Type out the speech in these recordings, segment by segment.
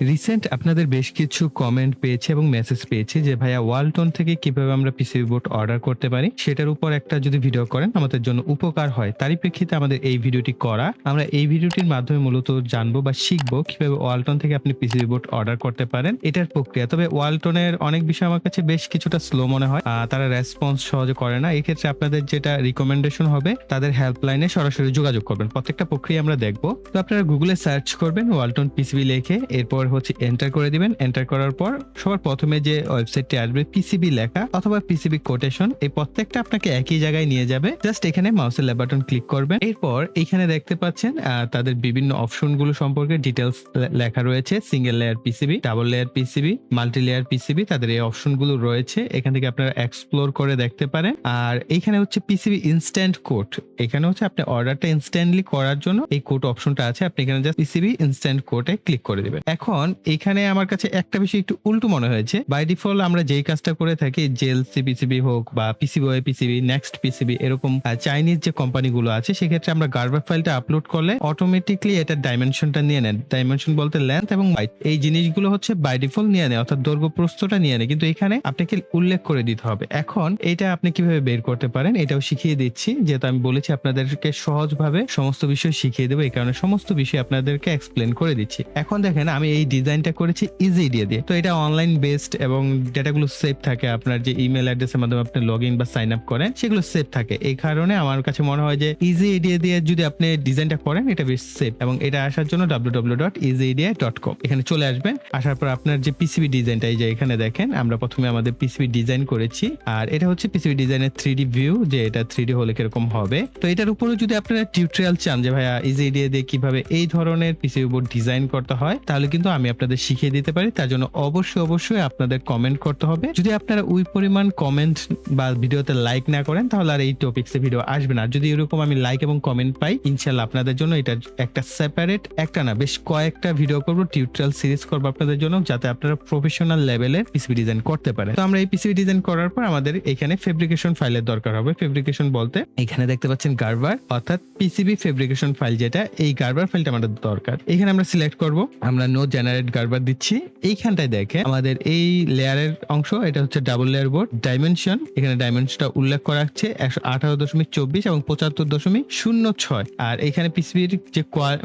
Recent আপনাদের বেশ কিছু কমেন্ট পেয়েছে এবং মেসেজ পেয়েছে যে, ভাইয়া ওয়ালটন থেকে কীভাবে আমরা পিসিবি বোর্ড অর্ডার করতে পারি? সেটার উপর একটা যদি ভিডিও করেন, আমাদের জন্য উপকার হয়। তারই প্রেক্ষিতে আমাদের এই ভিডিওটি করা। আমরা এই ভিডিওটির মাধ্যমে মূলত জানব বা শিখব কীভাবে ওয়ালটন থেকে আপনি পিসিবি বোর্ড অর্ডার করতে পারেন। এটার প্রক্রিয়া, তবে ওয়ালটনের অনেক বিষয় আমার কাছে বেশ কিছুটা স্লো মনে হয়। তারা রেসপন্স সহজে করে না। এক্ষেত্রে আপনাদের যেটা রিকমেন্ডেশন হবে, তাদের হেল্পলাইনে সরাসরি যোগাযোগ করবেন। প্রত্যেকটা প্রক্রিয়া আমরা দেখব। তো আপনারা গুগলে সার্চ করবেন ওয়ালটন পিসিবি লিখে, এরপর হচ্ছে এন্টার করে দিবেন। এন্টার করার পর সবার প্রথমে যে ওয়েবসাইটটি আসবে পিসিবি লেখা অথবা পিসিবি কোটেশন এই প্রত্যেকটা আপনাকে একই জায়গায় নিয়ে যাবে। জাস্ট এখানে মাউসের লেফট বাটন ক্লিক করবেন। এরপর এখানে দেখতে পাচ্ছেন তাদের বিভিন্ন অপশনগুলো সম্পর্কে ডিটেলস লেখা রয়েছে। Single layer PCB double layer PCB multi layer PCB তাদের এই অপশনগুলো রয়েছে। এখান থেকে আপনারা এক্সপ্লোর করে দেখতে পারেন। আর এখানে হচ্ছে পিসিবি ইনস্ট্যান্ট কোড এখানে হচ্ছে আপনি অর্ডারটা ইনস্ট্যান্টলি করার জন্য এই কোড অপশনটা আছে। আপনি এখানে জাস্ট পিসিবি ইনস্ট্যান্ট কোডে ক্লিক করে দিবেন। এখন এখানে আমার কাছে একটা বিষয় একটু উল্টো মনে হয়েছে। বাই ডিফল্ট আমরা যেই কাজটা করে থাকি জেএলসি পিসিবি হোক বা PCB way PCB next PCB এরকম চাইনিজ যে কোম্পানিগুলো আছে, সেক্ষেত্রে আমরা গার্বার ফাইলটা আপলোড করলে অটোমেটিকলি এটা ডাইমেনশনটা নিয়ে নেন ডাইমেনশন বলতে লেন্থ এবং হাইট এই জিনিসগুলো হচ্ছে বাই ডিফল্ট নিয়ে নেয়, অর্থাৎ দৈর্ঘ্য প্রস্থটা নিয়ে নেয়। কিন্তু এখানে আপনাকে উল্লেখ করে দিতে হবে। এখন এটা আপনি কীভাবে বের করতে পারেন, এটাও শিখিয়ে দিচ্ছি। যেহেতু আমি বলেছি আপনাদেরকে সহজভাবে সমস্ত বিষয় শিখিয়ে দেবো, এই কারণে সমস্ত বিষয় আপনাদেরকে এক্সপ্লেন করে দিচ্ছি। এখন দেখেন, আমি এই ডিজাইনটা করেছি ইজি দিয়ে দিয়ে। তো এটা অনলাইন বেসড এবং ডেটাগুলো সেভ থাকে। আপনার যে ইমেল অ্যাড্রেসের মাধ্যমে আপনি লগ ইন বা সাইন আপ করেন, সেগুলো সেভ থাকে। এই কারণে আমার কাছে মনে হয় যে ইজি এডিয়া দিয়ে যদি আপনি ডিজাইনটা করেন, এটা বেশ সেভ এবং এটা আসার জন্য W W dot easy EDA dot com এখানে চলে আসবেন, আসার পর আপনার যে পিসিবি ডিজাইনটা এই যে এখানে দেখেন, আমরা প্রথমে আমাদের পিসিবি ডিজাইন করেছি। আর এটা হচ্ছে পিসিবি ডিজাইনের থ্রি ডি ভিউ যে এটা থ্রি ডি হলে কীরকম হবে। তো এটার উপরে যদি আপনারা টিউটোরিয়াল চান যে ভাইয়া ইজি এডিয়া দিয়ে কীভাবে এই ধরনের পিসিবি বোর্ড ডিজাইন করতে হয়, তাহলে কিন্তু আমি আপনাদের শিখিয়ে দিতে পারি, তার জন্য অবশ্যই অবশ্যই আপনাদের কমেন্ট করতে হবে। যদি আপনারা ওই পরিমাণ কমেন্ট বা ভিডিওতে লাইক না করেন, তাহলে আর এই টপিক্সে ভিডিও আসবে না। যদি এরকম আমি লাইক এবং কমেন্ট পাই ইনশাল্লাহ আপনাদের জন্য এটা একটা সেপারেট একটা না, বেশ কয়েকটা ভিডিও করব টিউটোরিয়াল সিরিজ করব আপনাদের জন্য, যাতে আপনারা প্রফেশনাল লেভেলের পিসিবি ডিজাইন করতে পারেন। তো আমরা এই পিসিবি ডিজাইন করার পর আমাদের এখানে ফেব্রিকেশন ফাইলের দরকার হবে। ফেব্রিকেশন বলতে এখানে দেখতে পাচ্ছেন গার্বার অর্থাৎ পিসিবি ফেব্রিকেশন ফাইল যেটা, এই গার্বার ফাইলটা আমাদের দরকার। এখানে আমরা সিলেক্ট করব, আমরা নো জেনারেট গার্বার দিচ্ছি। এইখানটায় দেখে আমাদের এই লেয়ারের অংশ, এটা হচ্ছে ডাবল লেয়ার বোর্ড ডাইমেনশন এখানে ডাইমেনশনটা উল্লেখ করা আছে, একশো আঠারো দশমিক চব্বিশ এবং পঁচাত্তর দশমিক শূন্য ছয়। আর এখানে পিসিবির যে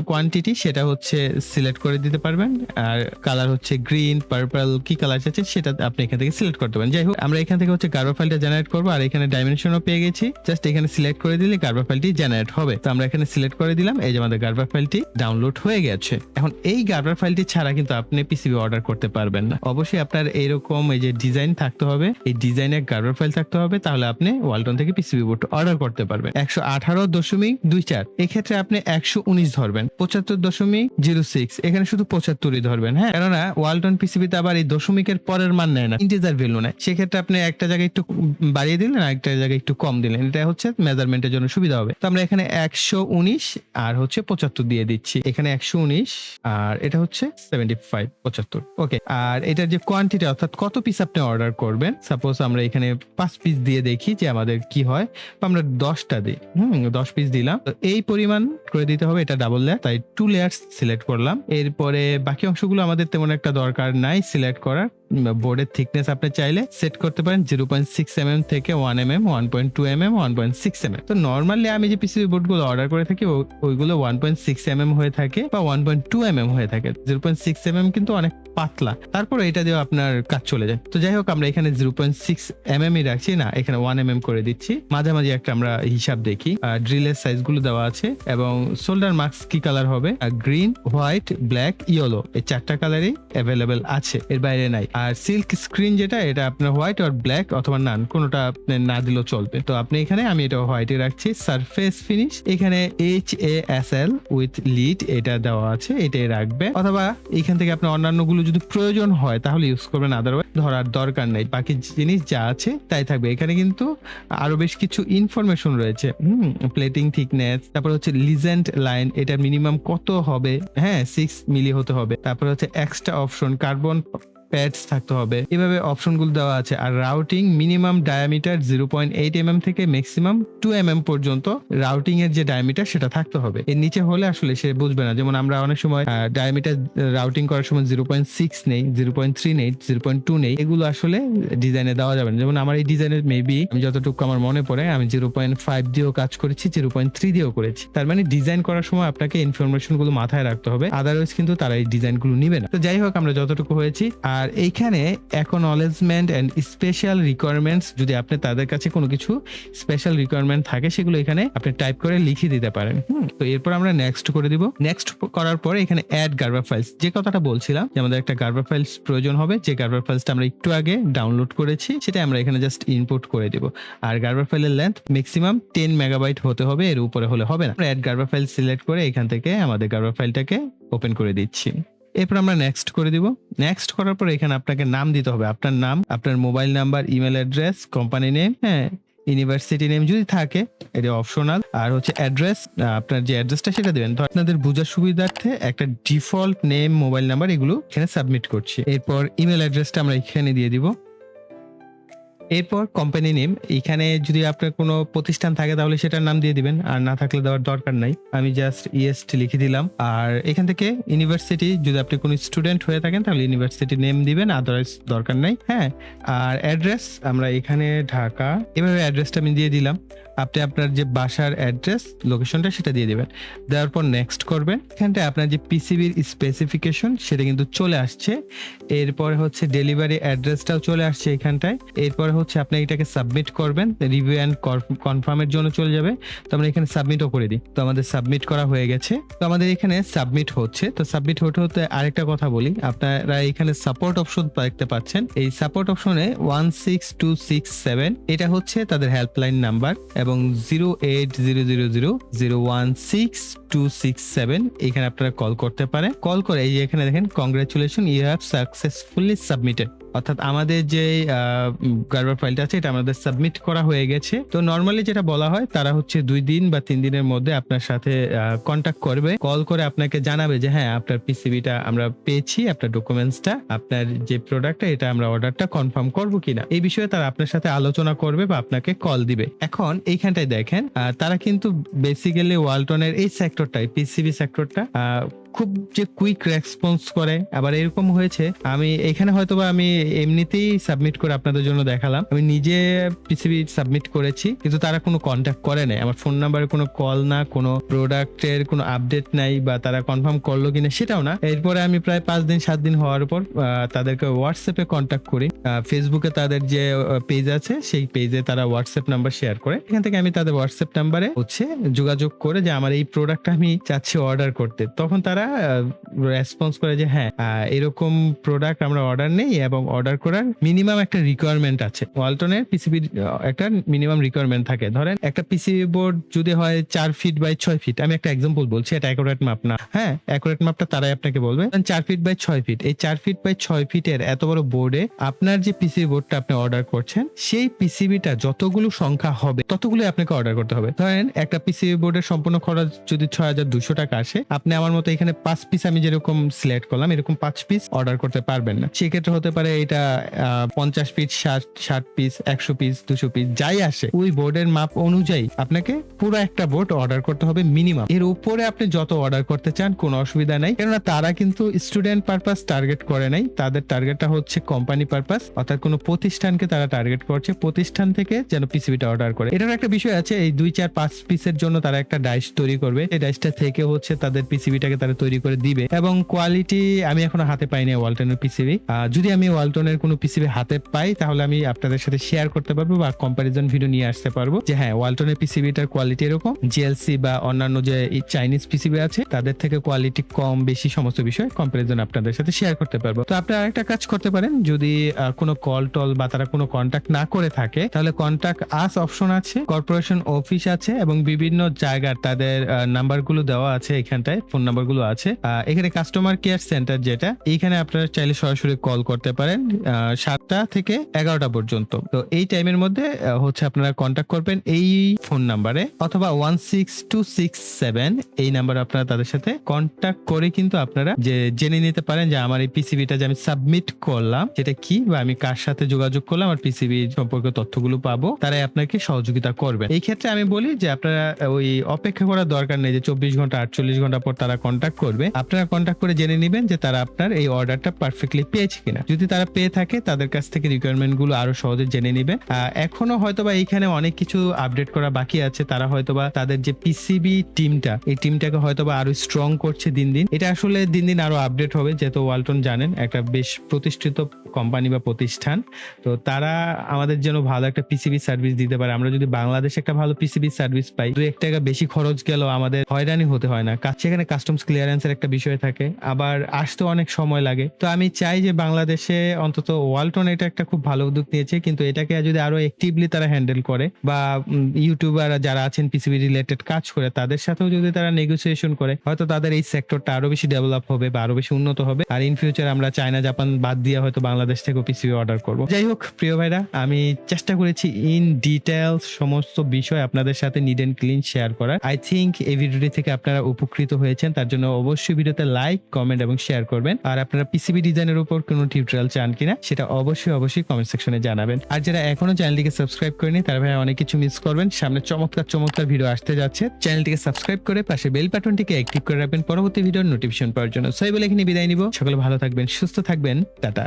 কোয়ান্টিটি সেটা হচ্ছে সিলেক্ট করে দিতে পারবেন। আর কালার হচ্ছে গ্রিন পার্পল কি কালার আছে, সেটা আপনি এখান থেকে সিলেক্ট করতে পারেন। যাই হোক, আমরা এখান থেকে হচ্ছে গার্বার ফাইলটা জেনারেট করব, আর এখানে ডাইমেনশনও পেয়ে গেছি। জাস্ট এখানে সিলেক্ট করে দিলে গার্বার ফাইলটি জেনারেট হবে। তো আমরা এখানে সিলেক্ট করে দিলাম, এই যে আমাদের গার্বার ফাইলটি ডাউনলোড হয়ে গেছে। এখন এই গার্বার ফাইলটি ছাড়া কিন্তু আপনি পিসিবি অর্ডার করতে পারবেন না। অবশ্যই আপনার এরকম এই যে ডিজাইন থাকতে হবে, এই ডিজাইনের গার্বার ফাইল থাকতে হবে, তাহলে আপনি ওয়ালটন থেকে পিসিবি বোর্ড অর্ডার করতে পারবেন। একশো আঠারো দশমিক দুই চার, এক্ষেত্রে আপনি একশো উনিশ ধরবেন, পঁচাত্তর দশমিক জিরো সিক্স, এখানে শুধু পঁচাত্তরই ধরবেন হ্যাঁ? কেননা ওয়ালটন পিসিবিতে আবার এই দশমিকের পরের মান নেয় না ইন্টিজার ভ্যালু নেয়। সেক্ষেত্রে আপনি একটা জায়গায় একটু বাড়িয়ে দিলেন, আর একটা জায়গায় একটু কম দিলেন। এটা হচ্ছে মেজারমেন্টের জন্য সুবিধা হবে। তো আমরা এখানে একশো উনিশ আর হচ্ছে পঁচাত্তর দিয়ে দিচ্ছি। এখানে একশো উনিশ আর এটা হচ্ছে সেভেন্টি ফাইভ পঁচাত্তর। ওকে আর এটার যে কোয়ান্টিটি অর্থাৎ কত পিস আপনি অর্ডার করবেন? সাপোজ আমরা এখানে পাঁচ পিস দিয়ে দেখি যে আমাদের কি হয়। বা আমরা দশটা দিই। হুম, দশ পিস দিলাম। তো এই পরিমাণ করে দিতে হবে, এটা ডাবল লেয়ার তাই টু লেয়ার সিলেক্ট করলাম। এরপরে বাকি অংশগুলো আমাদের তেমন একটা দরকার নাই সিলেক্ট করার। বোর্ডের থিকনেস আপনি চাইলে সেট করতে পারেন zero point six M M থেকে one M M one point two M M one point six M M তো নর্মালি আমি যে পিসিবি বোর্ডগুলো অর্ডার করে থাকি ওইগুলো one point six M M হয়ে থাকে বা one point two M M হয়ে থাকে। Zero point six M M কিন্তু অনেক পাতলা। তারপর এটা দিয়ে আপনার কাজ চলে যায়। তো যাই হোক, আমরা এখানে zero point six M M রাখছি। না, এখানে ওয়ান এম এম করে দিচ্ছি। মাঝামাঝি একটা আমরা হিসাব দেখি। ড্রিলের সাইজগুলো দেওয়া আছে এবং শোল্ডার মার্কস কি কালার হবে? গ্রিন হোয়াইট ব্ল্যাক ইয়েলো এই চারটা কালারই অ্যাভেলেবেল আছে। এর বাইরে নাই। আর সিল্ক স্ক্রিন যেটা, এটা আপনার হোয়াইট আর ব্ল্যাক অথবা নান কোনোটা আপনি না দিলেও চলবে। তো আপনি এখানে, আমি এটা হোয়াইটে রাখছি সারফেস ফিনিশ এখানে H A S L with lead এটা দেওয়া আছে, এটাই রাখবে। অথবা এখান থেকে আপনার অন্যান্যগুলো যদি প্রয়োজন হয়, তাহলে ইউজ করবেন আদারওয়াইজ ধরার দরকার নেই। বাকি জিনিস যা আছে, তাই থাকবে। এখানে কিন্তু আরও বেশ কিছু ইনফরমেশন রয়েছে। হুম প্লেটিং থিকনেস তারপর হচ্ছে লিজেন্ড লাইন এটা মিনিমাম কত হবে? হ্যাঁ সিক্স মিলি হতে হবে। তারপর হচ্ছে এক্সট্রা অপশন কার্বন প্যাডস থাকতে হবে। এভাবে অপশনগুলো দেওয়া আছে। আর routing minimum diameter zero point eight M M থেকে ম্যাক্সিমাম টু এম পর্যন্ত রাউটিং এর যে ডায়ামিটার সেটা থাকতে হবে। এর নিচে হলে আসলে সে বুঝবে না। যেমন আমরা অনেক সময় ডায়ামিটার রাউটিং করার সময় জিরো পয়েন্ট সিক্স নেই জিরো পয়েন্ট থ্রি নেই জিরো পয়েন্ট টু নেই। এগুলো আসলে ডিজাইনে দেওয়া যাবে না। যেমন আমার এই ডিজাইনের মেবি আমি যতটুকু আমার মনে পড়ে, আমি জিরো পয়েন্ট ফাইভ দিয়েও কাজ করেছি জিরো পয়েন্ট থ্রি দিয়েও করেছি। তার মানে ডিজাইন করার সময় আপনাকে ইনফরমেশনগুলো মাথায় রাখতে হবে। আদারওয়াইজ কিন্তু তারা এই ডিজাইনগুলো নিবে না। তো যাই হোক, আমরা যতটুকু হয়েছি, আর এইখানে অ্যাকনলেজমেন্ট অ্যান্ড স্পেশাল রিকোয়ারমেন্টস যদি আপনি তাদের কাছে কোনো কিছু স্পেশাল রিকোয়ারমেন্ট থাকে, সেগুলো এখানে আপনি টাইপ করে লিখে দিতে পারেন। তো এরপর আমরা নেক্সট করে দিব। নেক্সট করার পরে এখানে অ্যাড গার্বার ফাইলস যে কথাটা বলছিলাম যে আমাদের একটা গার্বার ফাইলস প্রয়োজন হবে, যে গার্বার ফাইলসটা আমরা একটু আগে ডাউনলোড করেছি সেটা আমরা এখানে জাস্ট ইনপুট করে দিব। আর গার্বার ফাইলের লেন্থ ম্যাক্সিমাম টেন মেগাবাইট হতে হবে, এর উপরে হলে হবে না। অ্যাড গার্বার ফাইল সিলেক্ট করে এখান থেকে আমাদের গার্বার ফাইলটাকে ওপেন করে দিচ্ছি। এরপর আমরা নেক্সট করে দিব। নেক্সট করার পর এখানে আপনাকে নাম দিতে হবে। আপনার নাম, আপনার mobile number email address company name হ্যাঁ ইউনিভার্সিটি নেম যদি থাকে, এটা অপশনাল আর হচ্ছে অ্যাড্রেস আপনার যে অ্যাড্রেসটা সেটা দেবেন। তো আপনাদের বোঝার সুবিধার্থে একটা ডিফল্ট নেম মোবাইল নাম্বার এগুলো এখানে সাবমিট করছি। এরপর ইমেল অ্যাড্রেসটা আমরা এখানে দিয়ে দিব। এরপর কোম্পানি নেম এখানে যদি আপনার কোনো প্রতিষ্ঠান থাকে তাহলে সেটার নাম দিয়ে দিবেন, আর না থাকলে দেওয়ার দরকার নাই। আমি জাস্ট ইএসটি লিখে দিলাম, আর এখান থেকে ইউনিভার্সিটি যদি আপনি কোনো স্টুডেন্ট হয়ে থাকেন তাহলে ইউনিভার্সিটি নেম দিবেন আদারওয়াইজ দরকার নাই হ্যাঁ। আর অ্যাড্রেস আমরা এখানে ঢাকা, এভাবে অ্যাড্রেসটা আমি দিয়ে দিলাম। আপনি আপনার যে বাসার অ্যাড্রেস লোকেশনটা সেটা দিয়ে দেবেন। দেওয়ার পর নেক্সট করবেন। এখানটায় আপনার যে পিসিবির স্পেসিফিকেশন সেটা কিন্তু চলে আসছে। এরপরে হচ্ছে ডেলিভারি অ্যাড্রেসটাও চলে আসছে এখানটায়। এরপরে হচ্ছে আপনি এটাকে সাবমিট করবেন। রিভিউ অ্যান্ড কনফার্মের জন্য চলে যাবে। তো আমরা এখানে সাবমিটও করে দিই। তো আমাদের সাবমিট করা হয়ে গেছে। তো আমাদের এখানে সাবমিট হচ্ছে। তো সাবমিট হতে হতে আরেকটা কথা বলি। আপনারা এখানে সাপোর্ট অপশন দেখতে পাচ্ছেন। এই সাপোর্ট অপশনে one six two six seven এটা হচ্ছে তাদের হেল্পলাইন নাম্বার এবং zero eight zero zero zero zero one six two six seven এখানে আপনারা কল করতে পারেন। কল করে এই এখানে দেখেন congratulation you have successfully submitted অর্থাৎ আমাদের যে কারবার ফাইলটা আছে, এটা আমাদের সাবমিট করা হয়ে গেছে। তো নর্মালি যেটা বলা হয়, তারা হচ্ছে দুই দিন বা তিন দিনের মধ্যে আপনার সাথে কন্ট্যাক্ট করবে। কল করে আপনাকে জানাবে যে হ্যাঁ আপনার পিসিবিটা আমরা পেয়েছি, আপনার ডকুমেন্টসটা আপনার যে প্রোডাক্টটা এটা আমরা অর্ডারটা কনফার্ম করব কিনা? এই বিষয়ে তারা আপনার সাথে আলোচনা করবে বা আপনাকে কল দিবে। এখন এইখানটায় দেখেন তারা কিন্তু বেসিক্যালি ওয়ালটনের এই সেক্টরটাই পিসিবি সেক্টরটা খুব যে কুইক রেসপন্স করে, আবার এরকম হয়েছে, আমি এখানে হয়তোবা আমি এমনিতেই সাবমিট করে আপনাদের জন্য দেখালাম। আমি নিজে পিসিবি সাবমিট করেছি, কিন্তু তারা কোনো কন্ট্যাক্ট করে নাই। আমার ফোন নাম্বারে কোনো কল না, কোনো প্রোডাক্টের কোনো আপডেট নাই, বা তারা কনফার্ম করল কিনা সেটাও না। এরপরে আমি প্রায় পাঁচ দিন, সাত দিন হওয়ার পর তাদেরকে হোয়াটসঅ্যাপে কন্ট্যাক্ট করি। ফেসবুকে তাদের যে পেজ আছে, সেই পেজে তারা হোয়াটসঅ্যাপ নাম্বার শেয়ার করে। এখান থেকে আমি তাদের হোয়াটসঅ্যাপ নাম্বারে হচ্ছে যোগাযোগ করে যে, আমার এই প্রোডাক্টটা আমি চাচ্ছি অর্ডার করতে। তখন তারা রেসপন্স করে যে হ্যাঁ এরকম প্রোডাক্ট আমরা অর্ডার নেই এবং অর্ডার করার মিনিমাম একটা রিকোয়ারমেন্ট আছে। ওয়ালটনের পিসিবি একটা মিনিমাম রিকোয়ারমেন্ট থাকে। ধরেন একটা পিসিবি বোর্ড যদি হয় চার ফিট বাই ছয় ফিট আমি একটা এক্সাম্পল বলছি, এটা অ্যাকুরেট মাপ না। হ্যাঁ অ্যাকুরেট মাপটা তারাই আপনাকে বলবে। চার ফিট বাই ছয় ফিট এই চার ফিট বাই ছয় ফিটের এত বড় বোর্ডে আপনার যে পিসিবি বোর্ডটা আপনি অর্ডার করছেন, সেই পিসিবিটা যতগুলো সংখ্যা হবে ততগুলো আপনাকে অর্ডার করতে হবে। ধরেন একটা পিসিবি বোর্ডের সম্পূর্ণ খরচ যদি ছয় হাজার দুশো টাকা আসে, আপনি আমার মতো এখানে পাঁচ পিস আমি যেরকম সিলেক্ট করলাম, এরকম পাঁচ পিস অর্ডার করতে পারবেন না। সেক্ষেত্রে হতে পারে এটা পঞ্চাশ পিস ষাট ষাট পিস একশো পিস দুশো পিস যাই আসে, ওই বোর্ডের মাপ অনুযায়ী আপনাকে পুরো একটা বোর্ড অর্ডার করতে হবে মিনিমাম এর উপরে আপনি যত অর্ডার করতে চান, কোনো অসুবিধা নাই। কেননা তারা কিন্তু স্টুডেন্ট পারপাস টার্গেট করে নাই। তাদের টার্গেটটা হচ্ছে কোম্পানি পারপাস অর্থাৎ কোনো প্রতিষ্ঠানকে তারা টার্গেট করছে। প্রতিষ্ঠান থেকে যেন পিসিবিটা অর্ডার করে। এটার একটা বিষয় আছে, এই দুই, চার, পাঁচ পিসের জন্য তারা একটা ডাইস তৈরি করবে। এই ডাইসটা থেকে হচ্ছে তাদের পিসিবিটাকে তারা তৈরি করে দিবে। এবং কোয়ালিটি আমি এখনও হাতে পাইনি ওয়ালটনের পিসিবি যদি আমি ওয়ালটনের কোনো পিসিবি হাতে পাই, তাহলে আমি আপনাদের সাথে শেয়ার করতে পারব বা কম্পারিজন ভিডিও নিয়ে আসতে পারব যে হ্যাঁ ওয়ালটনের পিসিবিটার কোয়ালিটি এরকম। জিএলসি বা অন্যান্য যে চাইনিজ পিসিবি আছে, তাদের থেকে কোয়ালিটি কম, বেশি সমস্ত বিষয় কম্পারিজন আপনাদের সাথে শেয়ার করতে পারব। তো আপনি আরেকটা কাজ করতে পারেন, যদি কোনো কল টল বা তারা কোনো কন্ট্যাক্ট না করে থাকে, তাহলে কন্ট্যাক্ট আস অপশন আছে কর্পোরেশন অফিস আছে, এবং বিভিন্ন জায়গার তাদের নাম্বারগুলো দেওয়া আছে এখানটায় ফোন নাম্বারগুলো আছে। এখানে কাস্টমার কেয়ার সেন্টার যেটা এখানে আপনারা চাইলে সরাসরি কল করতে পারেন সাতটা থেকে এগারোটা পর্যন্ত। তো এই টাইমের মধ্যে হচ্ছে আপনারা কন্ট্যাক্ট করবেন এই ফোন নাম্বারে অথবা one six two six seven এই নাম্বারে আপনারা তাদের সাথে কন্ট্যাক্ট করে কিন্তু আপনারা যে, জেনে নিতে পারেন যে আমার এই পিসিবিটা যে আমি সাবমিট করলাম, সেটা কি বা আমি কার সাথে যোগাযোগ করলাম, আমার পিসিবি সম্পর্কে তথ্যগুলো পাবো, তারাই আপনাকে সহযোগিতা করবে। এই ক্ষেত্রে আমি বলি যে আপনারা ওই অপেক্ষা করার দরকার নেই যে চব্বিশ ঘণ্টা, আটচল্লিশ ঘণ্টা পর তারা কন্ট্যাক্ট করবে, আপনারা কন্ট্যাক্ট করে জেনে নেবেন যে তারা আপনার এই অর্ডারটা পারফেক্টলি পেয়েছে কিনা। যদি তারা পেয়ে থাকে, তাদের কাছ থেকে রিকোয়ারমেন্টগুলো আরও সহজে জেনে নেবে এখনও হয়তোবা এইখানে অনেক কিছু আপডেট করা বাকি আছে। তারা হয়তোবা তাদের যে পিসিবি টিমটা এই টিমটাকে হয়তোবা আরও স্ট্রং করছে দিন দিন। এটা আসলে দিন দিন আরও আপডেট হবে, যেহেতু ওয়ালটন জানেন, একটা বেশ প্রতিষ্ঠিত কোম্পানি বা প্রতিষ্ঠান, তো তারা আমাদের জন্য ভালো একটা পিসিবি সার্ভিস দিতে পারে। আমরা যদি বাংলাদেশে একটা ভালো পিসিবি সার্ভিস পাই দু এক টাকা বেশি খরচ গেল আমাদের হয়রানি হতে হয় না। সেখানে কাস্টমস ক্লিয়ারেন্সের একটা বিষয় থাকে, আবার আসতে অনেক সময় লাগে। তো আমি চাই যে বাংলাদেশে অন্তত ওয়ালটন এটা একটা খুব ভালো উদ্যোগ নিয়েছে, কিন্তু এটাকে যদি আরও অ্যাক্টিভলি তারা হ্যান্ডেল করে, বা ইউটিউবার যারা আছেন পিসিবি রিলেটেড কাজ করে, তাদের সাথেও যদি তারা নেগোসিয়েশন করে, হয়তো তাদের এই সেক্টরটা আরও বেশি ডেভেলপ হবে বা আরও বেশি উন্নত হবে। আর ইন ফিউচার আমরা চায়না জাপান বাদ দিয়ে হয়তো বাংলাদেশ থেকেও পিসিবি অর্ডার করব। যাই হোক প্রিয় ভাইরা, আমি চেষ্টা করেছি ইন ডিটেলস সমস্ত বিষয় আপনাদের সাথে নিড এন্ড ক্লিন শেয়ার করার। আই থিংক এই ভিডিওটি থেকে আপনারা উপকৃত হয়েছেন, তার জন্য অবশ্যই ভিডিওতে লাইক কমেন্ট এবং শেয়ার করবেন। আর আপনারা পিসিবি ডিজাইনের উপর কোনো টিউটোরিয়াল চান কিনা, সেটা অবশ্যই অবশ্যই কমেন্ট সেকশনে জানাবেন। আর যারা এখনও চ্যানেলটিকে সাবস্ক্রাইব করেনি তারা ভাই অনেক কিছু মিস করবেন। সামনে চমৎকার চমৎকার ভিডিও আসতে যাচ্ছে। চ্যানেলটিকে সাবস্ক্রাইব করে পাশে বেল বাটনটিকে অ্যাক্টিভ করে রাখবেন। পরবর্তী ভিডিওর নোটিফিকেশন পাওয়ার জন্য। সবাই বলে এখানে বিদায় নিব। সকলে ভালো থাকবেন, সুস্থ থাকবেন। টাটা।